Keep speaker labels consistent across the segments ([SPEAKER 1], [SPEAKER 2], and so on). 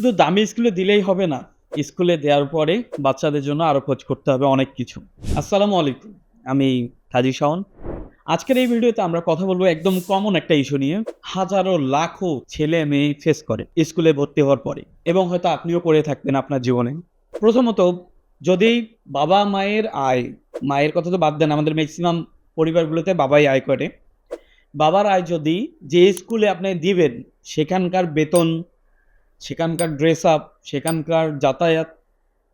[SPEAKER 1] শুধু দামি স্কুলে দিলেই হবে না স্কুলে দেওয়ার পরে বাচ্চাদের জন্য আরও খোঁজ করতে হবে অনেক কিছু। আসসালামু আলাইকুম, আমি হাজি শাওন। আজকের এই ভিডিওতে আমরা কথা বলব একদম কমন একটা ইস্যু নিয়ে, হাজারো লাখো ছেলে মেয়ে ফেস করে স্কুলে ভর্তি হওয়ার পরে, এবং হয়তো আপনিও করে থাকবেন আপনার জীবনে। প্রথমত, যদি বাবা মায়ের আয়, মায়ের কথা তো বাদ দেন, আমাদের ম্যাক্সিমাম পরিবারগুলোতে বাবাই আয় করে। বাবার আয় যদি যে স্কুলে আপনি দিবেন, সেখানকার বেতন সেখানকার ড্রেস আপ সেখানকার যাতায়াত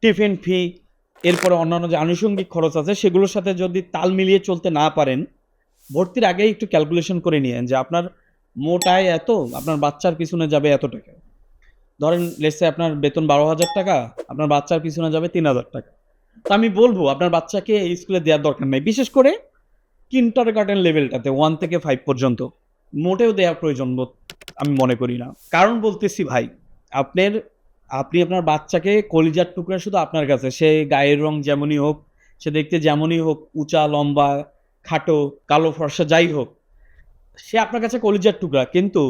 [SPEAKER 1] টিফিন ফি এরপরে অন্যান্য যে আনুষঙ্গিক খরচ আছে, সেগুলোর সাথে যদি তাল মিলিয়ে চলতে না পারেন, ভর্তির আগেই একটু ক্যালকুলেশন করে নিয়েন যে আপনার মোটায় এত, আপনার বাচ্চার পিছনে যাবে এত টাকা। ধরেন লেসে আপনার বেতন বারো হাজার টাকা, আপনার বাচ্চার পিছনে যাবে তিন হাজার টাকা। তো আমি বলব, আপনার বাচ্চাকে এই স্কুলে দেওয়ার দরকার নেই। বিশেষ করে কিন্টার গার্ডেন লেভেলটাতে ওয়ান থেকে ফাইভ পর্যন্ত, মোটেও দেওয়ার প্রয়োজন আমি মনে করি না। কারণ বলতেছি ভাই আপনার, আপনি আপনার বাচ্চাকে কলিজার টুকরা শুধু আপনার কাছে, সে গায়ের রং যেমনই হোক, সে দেখতে যেমনই হোক, উঁচা, লম্বা, খাটো, কালো, ফর্সা, যাই হোক, সে আপনার কাছে কলিজার টুকরা। কিন্তু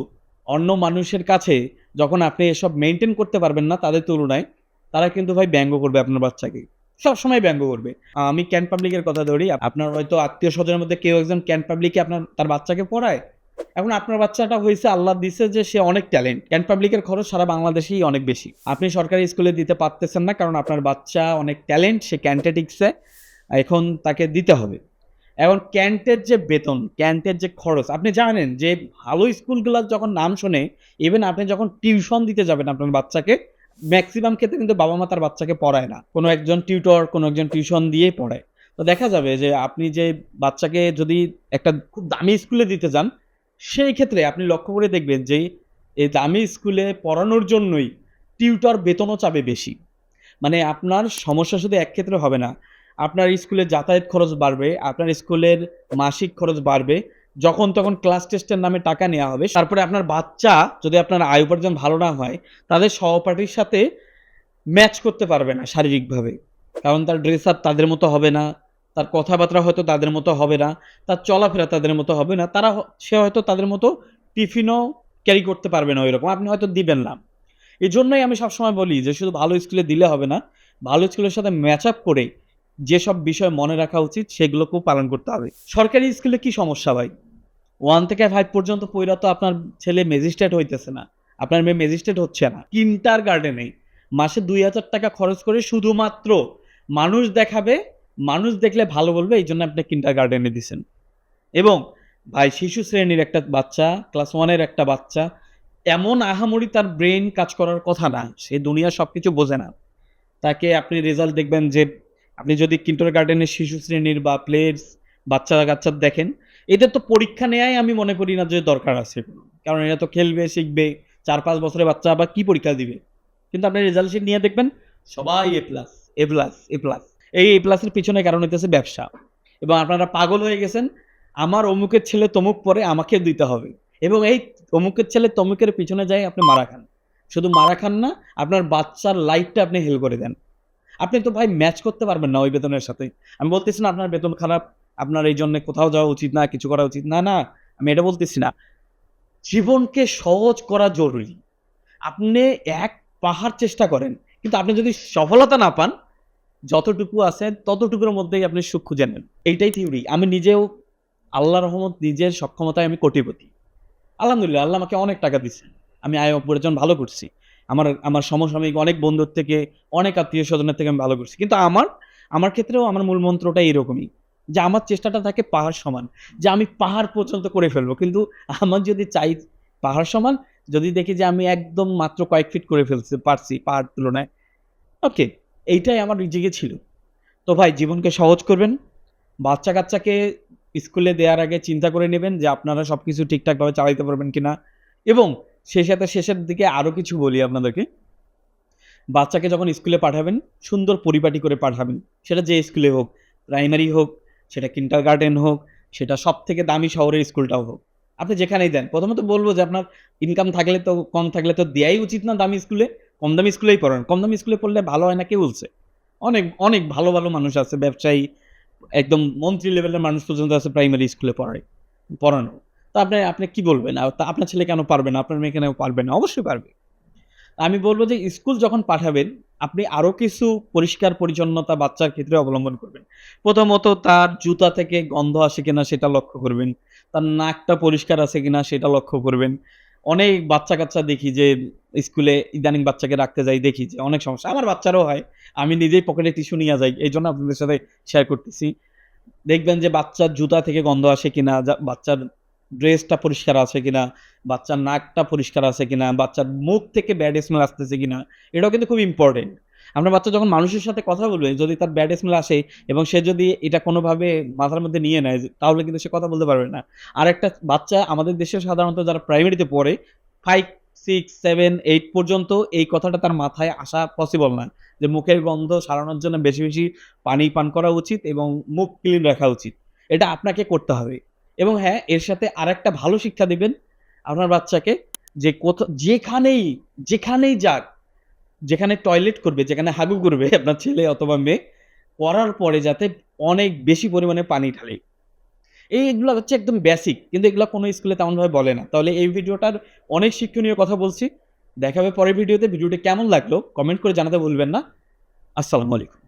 [SPEAKER 1] অন্য মানুষের কাছে যখন আপনি এসব মেনটেন করতে পারবেন না তাদের তুলনায়, তারা কিন্তু ভাই ব্যঙ্গ করবে আপনার বাচ্চাকে। সবসময় ব্যঙ্গ করবে। আমি ক্যান পাবলিকের কথা ধরি, আপনার হয়তো আত্মীয় স্বজনের মধ্যে কেউ একজন ক্যান পাবলিকে আপনার, তার বাচ্চাকে পড়ায় এখন আপনার বাচ্চাটা হয়েছে, আল্লাহ দিছে যে সে অনেক ট্যালেন্ট ক্যান পাবলিকের খরচ সারা বাংলাদেশেই অনেক বেশি। আপনি সরকারি স্কুলে দিতে পারতেছেন না, কারণ আপনার বাচ্চা অনেক ট্যালেন্ট সে ক্যান্টেটিক্সে এখন তাকে দিতে হবে। এখন ক্যান্টের যে বেতন ক্যান্টের যে খরচ, আপনি জানেন যে ভালো স্কুলগুলোর যখন নাম শোনে ইভেন আপনি যখন টিউশন দিতে যাবেন আপনার বাচ্চাকে ম্যাক্সিমাম ক্ষেত্রে কিন্তু বাবা মা তার বাচ্চাকে পড়ায় না। কোনো একজন টিউটর কোনো একজন টিউশন দিয়েই পড়ায়। তো দেখা যাবে যে আপনি যে বাচ্চাকে যদি একটা খুব দামি স্কুলে দিতে যান সেই ক্ষেত্রে আপনি লক্ষ্য করে দেখবেন যে এই দামি স্কুলে পড়ানোর জন্যই টিউটর বেতনও চাবে বেশি। মানে আপনার সমস্যা শুধু এক ক্ষেত্রে হবে না, আপনার স্কুলে যাতায়াত খরচ বাড়বে, আপনার স্কুলের মাসিক খরচ বাড়বে, যখন তখন ক্লাস টেস্টের নামে টাকা নেওয়া হবে, তারপরে আপনার বাচ্চা যদি আপনার আয় উপার্জন ভালো না হয়, তাদের সহপাঠীর সাথে ম্যাচ করতে পারবে না শারীরিকভাবে। কারণ তার ড্রেস আপ তাদের মতো হবে না তার কথাবার্তা হয়তো তাদের মতো হবে না, তার চলাফেরা তাদের মতো হবে না, তারা সে হয়তো তাদের মতো টিফিনও ক্যারি করতে পারবে না ওইরকম, আপনি হয়তো দিবেন না। এই জন্যই আমি সবসময় বলি যে শুধু ভালো স্কুলে দিলে হবে না, ভালো স্কুলের সাথে ম্যাচ আপ করে যেসব বিষয় মনে রাখা উচিত সেগুলোকেও পালন করতে হবে। সরকারি স্কুলে কি সমস্যা ভাই? ওয়ান থেকে ফাইভ পর্যন্ত পইরা তো আপনার ছেলে ম্যাজিস্ট্রেট হইতেছে না, আপনার মেয়ে ম্যাজিস্ট্রেট হচ্ছে না কিন্টার গার্ডেনে মাসে দুই হাজার টাকা খরচ করে শুধুমাত্র মানুষ দেখাবে মানুষ দেখলে ভালো বলবে, এই জন্য আপনি কিন্টার গার্ডেনে দিছেন। এবং ভাই, শিশু শ্রেণির একটা বাচ্চা ক্লাস ওয়ানের একটা বাচ্চা, এমন আহামরি তার ব্রেন কাজ করার কথা না। সে দুনিয়া সব কিছু বোঝে না। তাকে আপনি রেজাল্ট দেখবেন যে, আপনি যদি কিন্টার গার্ডেনের শিশু শ্রেণির বা প্লেয়ার্স বাচ্চা কাচ্চা দেখেন, এদের তো পরীক্ষা নেওয়াই আমি মনে করি না যে দরকার আছে। কারণ এরা তো খেলবে, শিখবে, চার পাঁচ বছরের বাচ্চা আবার কি পরীক্ষা দিবে? কিন্তু আপনি রেজাল্ট শিট নিয়ে দেখবেন, সবাই A plus A plus A plus এই এ প্লাসের পিছনে কারণ হইতেছে ব্যবসা। এবং আপনারা পাগল হয়ে গেছেন, আমার অমুকের ছেলে তমুক পরে আমাকে দিতে হবে। এবং এই অমুকের ছেলে তমুকের পিছনে যাই, আপনি মারা খান। শুধু মারা খান না, আপনার বাচ্চার লাইফটা আপনি হেল করে দেন। আপনি তো ভাই ম্যাচ করতে পারবেন না ওই বেতনের সাথে। আমি বলতেছি না আপনার বেতন খারাপ, আপনার এই জন্য কোথাও যাওয়া উচিত না, কিছু করা উচিত না না, আমি এটা বলতেছি না। জীবনকে সহজ করা জরুরি। আপনি এক পাহাড় চেষ্টা করেন, কিন্তু আপনি যদি সফলতা না পান যতটুকু আছে ততটুকুর মধ্যেই আপনি সুখ খুঁজে নেন। এইটাই থিওরি আমি নিজেও আল্লাহ রহমত, নিজের সক্ষমতায় আমি কোটিপতি। আলহামদুলিল্লাহ, আল্লাহ আমাকে অনেক টাকা দিচ্ছে আমি আয় উপার্জন ভালো করছি। আমার আমার সমসাময়িক অনেক বন্ধুর থেকে, অনেক আত্মীয় স্বজনের থেকে আমি ভালো করছি। কিন্তু আমার আমার ক্ষেত্রেও আমার মূল মন্ত্রটা এরকমই যে আমার চেষ্টাটা থাকে পাহাড় সমান, যে আমি পাহাড় পর্যন্ত করে ফেলব। কিন্তু আমার যদি চাই পাহাড় সমান, যদি দেখি যে আমি একদম মাত্র কয়েক ফিট করে ফেলছি, পারছি পাহাড় তুলনায় ওকে এইটাই আমার রিজিকে ছিল। তো ভাই, জীবনকে সহজ করবেন বাচ্চা কাচ্চাকে স্কুলে দেওয়ার আগে চিন্তা করে নেবেন যে আপনারা সব কিছু ঠিকঠাকভাবে চালাইতে পারবেন কি না এবং সেই সাথে শেষের দিকে আরও কিছু বলি আপনাদেরকে। বাচ্চাকে যখন স্কুলে পাঠাবেন, সুন্দর পরিপাটি করে পাঠাবেন। সেটা যে স্কুলে হোক, প্রাইমারি হোক, সেটা কিন্টার গার্ডেন হোক, সেটা সব থেকে দামি শহরের স্কুলটাও হোক। আপনি যেখানেই দেন, প্রথমত বলব যে আপনার ইনকাম থাকলে তো, কম থাকলে তো দেয়াই উচিত না দামি স্কুলে। কম দামি স্কুলেই পড়ান। কম দামি স্কুলে পড়লে ভালো হয় না কে বলছে? অনেক অনেক ভালো ভালো মানুষ আছে ব্যবসায়ী একদম মন্ত্রী লেভেলের মানুষ পর্যন্ত আছে প্রাইমারি স্কুলে পড়ায় পড়ানো। তা আপনি আপনি কি বলবেন? তা আপনার ছেলে কেন পারবে না? আপনার মেয়ে কেন পারবে না? অবশ্যই পারবে। আমি বলব যে স্কুল যখন পাঠাবেন, আপনি আরও কিছু পরিষ্কার পরিচ্ছন্নতা বাচ্চার ক্ষেত্রে অবলম্বন করবেন। প্রথমত তার জুতা থেকে গন্ধ আসে কিনা সেটা লক্ষ্য করবেন। তার নাকটা পরিষ্কার আছে কিনা সেটা লক্ষ্য করবেন। অনেক বাচ্চা-কাচ্চা দেখি যে স্কুলে ইদানিং বাচ্চাকে রাখতে যাই দেখি যে অনেক সমস্যা। আমার বাচ্চারও হয়। আমি নিজেই পকেটে টিস্যু নিয়ে যাই। এই জন্য আপনাদের সাথে শেয়ার করতেছি। দেখবেন যে বাচ্চার জুতা থেকে গন্ধ আসে কিনা, বাচ্চার ড্রেসটা পরিষ্কার আছে কিনা, বাচ্চার নাকটা পরিষ্কার আছে কিনা, বাচ্চার মুখ থেকে ব্যাড স্মেল আসতেছে কিনা, এটাও কিন্তু খুব ইম্পোর্টেন্ট। আপনার বাচ্চা যখন মানুষের সাথে কথা বলবে, যদি তার ব্যাড স্মেল আসে এবং সে যদি এটা কোনোভাবে মাথার মধ্যে নিয়ে নেয়, তাহলে কিন্তু সে কথা বলতে পারবে না। আরেকটা বাচ্চা আমাদের দেশে সাধারণত যারা প্রাইমারিতে পড়ে 5, 6, 7, 8 পর্যন্ত এই কথাটা তার মাথায় আসা পসিবল না। যে মুখের গন্ধ সারানোর জন্য বেশি, বেশি পানি পান করা উচিত এবং মুখ ক্লিন রাখা উচিত। এটা আপনাকে করতে হবে। এবং হ্যাঁ, এর সাথে আরেকটা ভালো শিক্ষা দিবেন আপনার বাচ্চাকে যে কোথা যেখানেই, যেখানেই যাক, যেখানে টয়লেট করবে, যেখানে হাগু করবে আপনার ছেলে অথবা মেয়ে, পড়ার পরে যাতে অনেক বেশি পরিমাণে পানি ঢালে। এইগুলা হচ্ছে একদম বেসিক। কিন্তু এগুলো কোনো স্কুলে তেমনভাবে বলে না। তাহলে এই ভিডিওটার অনেক শিক্ষণীয় কথা বলছি। দেখা হবে পরের ভিডিওতে। ভিডিওটি কেমন লাগল কমেন্ট করে জানাতে ভুলবেন না। আসসালামু আলাইকুম।